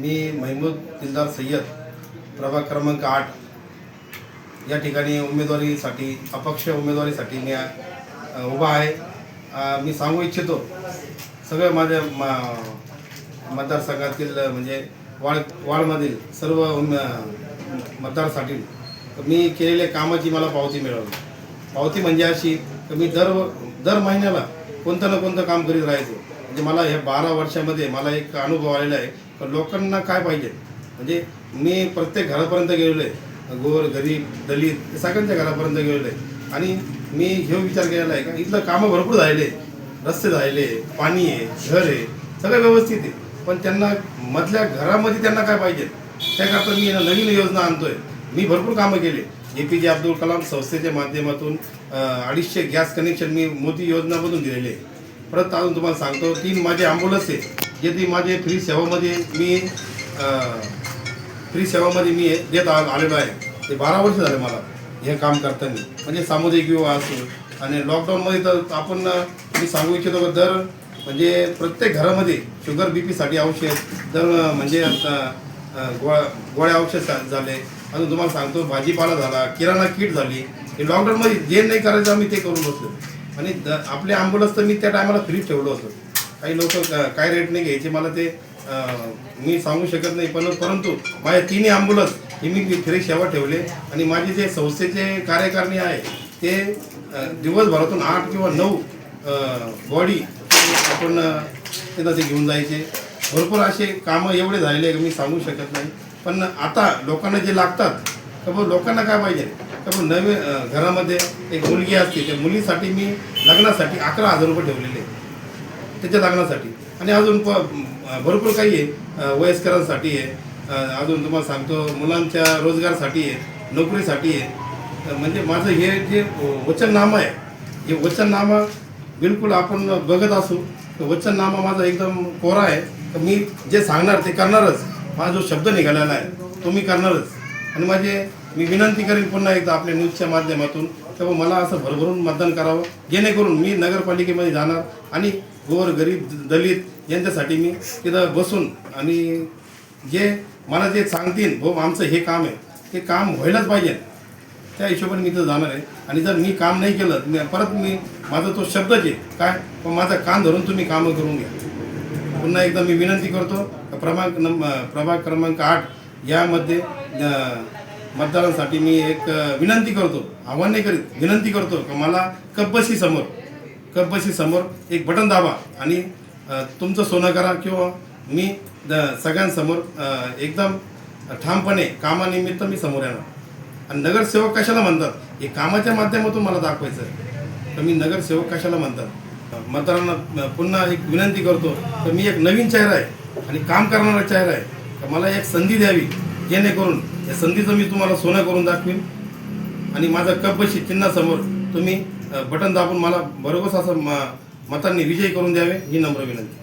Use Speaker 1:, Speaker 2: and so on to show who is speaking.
Speaker 1: मी महमूद दिलदार सय्यद प्रभाग क्रमांक आठ. या ठिकाणी उमेदवारीसाठी अपक्ष उमेदवारीसाठी मी उभा आहे. मी सांगू इच्छितो सगळं माझ्या मा- मतदारसंघातील म्हणजे वाळ वाडमधील सर्व उम- मतदारसाठी मी केलेल्या कामाची मला पावती मिळाली. पावती म्हणजे अशी की मी दर दर महिन्याला कोणतं ना कोणतं काम करीत राहायचो. म्हणजे मला ह्या बारा वर्षामध्ये मला एक अनुभव आलेला आहे. तर लोकांना काय पाहिजे? म्हणजे मी प्रत्येक घरापर्यंत गेलेलो आहे. गोर गरीब दलित सगळ्यांच्या घरापर्यंत गेलेलो आहे. आणि मी हे विचार केलेला आहे का? इथलं कामं भरपूर झालेले रस्ते झालेले पाणी आहे घर आहे सगळं व्यवस्थित आहे. पण त्यांना मधल्या घरामध्ये त्यांना काय पाहिजे? त्याकरता मी नवीन योजना आणतोय. मी भरपूर कामं केले. ए पी जे अब्दुल कलाम संस्थेच्या माध्यमातून अडीचशे गॅस कनेक्शन मी मोदी योजनामधून दिलेले आहे. परत अजून तुम्हाला सांगतो तीन माझे ॲम्ब्युलन्स आहे जे ती माझे फ्री सेवामध्ये मी फ्री सेवामध्ये मी देत आलेलो आहे. ते बारा वर्ष झाले मला हे काम करताना. म्हणजे सामुदायिक विवाह असो आणि लॉकडाऊनमध्ये तर आपण मी सांगू इच्छितो की दर म्हणजे प्रत्येक घरामध्ये शुगर बी पीसाठी औषध दर म्हणजे आता, गोळ्या गोळ्या औषध झाले. अजून तुम्हाला सांगतो भाजीपाला झाला किराणा किट झाली. हे लॉकडाऊनमध्ये जे नाही करायचं आम्ही ते करून बसलो. आणि द आपले ॲम्ब्युलन्स तर मी त्या टायमाला फ्री ठेवलं होतं. काही लोक काय रेट नाही घ्यायचे मला ते मी सांगू शकत नाही पण परंतु माझ्या तिन्ही ॲम्ब्युलन्स हे मी फ्री सेवा ठेवले. आणि माझे जे संस्थेचे कार्यकारिणी आहे ते दिवसभरातून आठ किंवा नऊ बॉडी आपण त्यांना ते घेऊन जायचे. भरपूर असे कामं एवढे झालेले मी सांगू शकत नाही. पण आता लोकांना जे लागतात तर मग लोकांना काय पाहिजे तर मग नवीन घरामध्ये एक मुलगी असते त्या मुलीसाठी मी लग्नासाठी अकरा हजार रुपये ठेवलेले त्याच्या लग्नासाठी. आणि अजून प भरपूर काही आहे वयस्करांसाठी आहे अजून तुम्हाला सांगतो मुलांच्या रोजगारसाठी आहे नोकरीसाठी आहे. म्हणजे माझं हे जे वचननामा आहे हे वचननामा बिलकुल आपण बघत असू तर वचननामा माझा एकदम कोरा आहे. तर मी जे सांगणार ते करणारच. माझा जो शब्द निघालेला आहे तो मी करणारच. आणि माझे मी विनंती करेन पुन्हा एकदा आपल्या न्यूजच्या माध्यमातून तेव्हा मला असं भरभरून मतदान करावं. जेणेकरून मी नगरपालिकेमध्ये जाणार आणि गोर गरीब दलित यांच्यासाठी मी तिथं बसून आणि जे मला जे सांगतील भो आमचं हे काम आहे ते काम व्हायलाच पाहिजे. त्या हिशोबाने मी तिथं जाणार आहे. आणि जर मी काम नाही केलं मी परत मी माझा तो शब्दच आहे काय? पण माझा कान धरून तुम्ही कामं करून घ्या. पुन्हा एकदा मी विनंती करतो प्रभाग नंब प्रभाग क्रमांक आठ यामध्ये मतदारांसाठी मी एक विनंती करतो आव्हान नाही करीत विनंती करतो की मला कब्बशी समोर कब्बशी समोर एक बटन दाबा आणि तुमचं सोनं करा किंवा मी द सगळ्यांसमोर एकदम ठामपणे कामानिमित्त मी समोर येणार. आणि नगरसेवक कशाला म्हणतात? हे कामाच्या माध्यमातून मला दाखवायचं आहे. तर मी नगरसेवक कशाला म्हणतात? मतदारांना पुन्हा एक विनंती करतो तर मी एक नवीन चेहरा आहे आणि काम करणारा चेहरा आहे. तर मला एक संधी द्यावी जेणेकरून या संधीचं मी तुम्हाला सोनं करून दाखवीन. आणि माझा कपशी चिन्हासमोर तुम्ही बटन दाबून मला बरोबर असं म- मतांनी विजयी करून द्यावे ही नम्र विनंती.